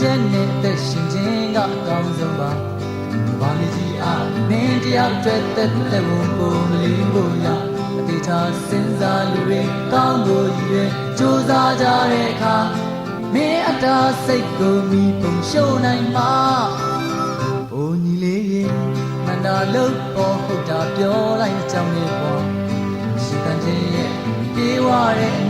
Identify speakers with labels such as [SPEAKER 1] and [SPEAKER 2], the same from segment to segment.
[SPEAKER 1] ချက်နဲ့သက်ရှင်ခြင်းကအကောင်းဆုံးပါဘာလေးကြီးအားမင်းတယောက်တည်းသက်သက်ဘုံကိုမလေးဖို့ရအသေးချာစဉ်းစားလူတွေကောင်းကိုရည်ကြိုးစားကြတဲ့အခါမင်းအတားစိတ်ကိုမိပုံရှုံနိုင်မှာဘုံကြီးလေးရင်မန္တာလို့ပေါ်ဟုတ်တာပြောလိုက်ကြောင်းလေးပေါ်ရှင်တန်ခြင်းရဲ့ပြေးဝတဲ့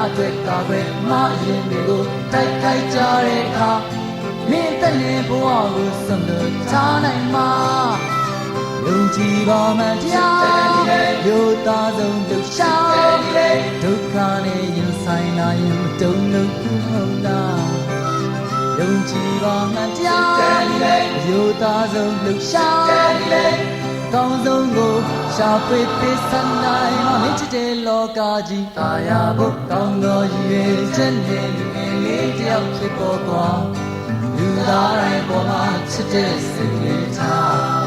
[SPEAKER 1] တရားအတွက်ကာကွယ်မရင်တွေကိုတိုက်ခိုက်ကြတဲ့အခါမင်းတက်နေဘဝကိုစွန့်လို့ထားနိုင်မှာယုံကြည်ပါမှတရားရိုးသားဆုံးလှူရှာဒုက္ခနဲ့ရင်ဆိုင်လာရင်မတုံ့လို့ဟုတ်လားယုံကြည်ပါမှတရားရိုးသားဆုံးလှူရှာ ကောင်းဆုံးကိုရှာဖွေပေးစမ်းနိုင်မမင်းချစ်တဲ့လောကကြီးတာယာဖို့ကောင်းသောရည်ရွယ်ချက်နဲ့လူငယ်လေးတယောက်ဖြစ်ပေါ်သွားလူသားတိုင်းပေါ်မှာချစ်တဲ့စိတ်လေးထား။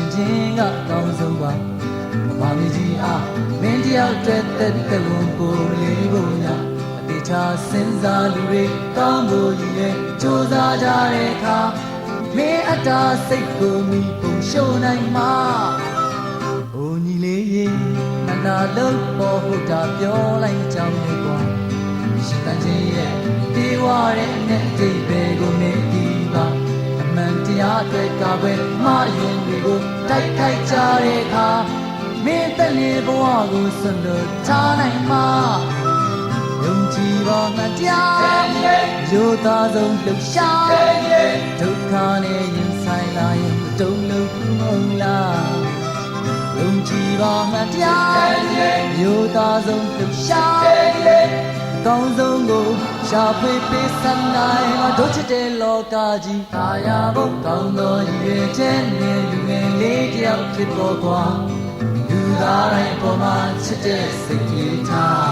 [SPEAKER 1] ရှင်ခြင်းကကောင်းဆုံးပါ။ဘာမကြီးအားမင်းတယောက်တည်းသက်သက်ဝန်ကိုလေးဖို့ညာအတိချာစဉ်းစားလူတွေကောင်းဖို့ရည်ရဲ့စူးစမ်းကြတဲ့အခါမင်းအတားစိတ်ကိုမိပုံရှုံနိုင်မှာ။အိုညီလေးမနာလို့ပေါ်ဟုတ်တာပြောလိုက်ကြောင်းလေးကွာ။ရှိတန်ချင်းရဲ့ပြေးဝတဲ့နဲ့အတိတ်ပဲကိုမင်းဒီပါအမှန် တရားအတွက်ကပဲမရင်တွေကိုတိုက်ခိုက်ကြတဲ့အခါမင်းတက်နေဘဝကိုဆွလို့ထားနိုင်မှာယုံကြည်ပါမှတရားရိုးသားဆုံးလှူရှာဒုက္ခနဲ့ရင်ဆိုင်လာရင်မတုံ့လို့ဘူးမဟုတ်လားယုံကြည်ပါမှတရားရိုးသားဆုံးလှူရှာကောင်းဆုံးကို ရှာဖွေပေးစမ်းနိုင်မှာတို့ချစ်တဲ့လောကကြီးသာယာဖို့ကောင်းသောရည်ရွယ်ချက်နဲ့လူငယ်လေးတယောက်ဖြစ်ပေါ်သွားလူသားတိုင်းပေါ်မှာချစ်တဲ့စိတ်ကြီးထား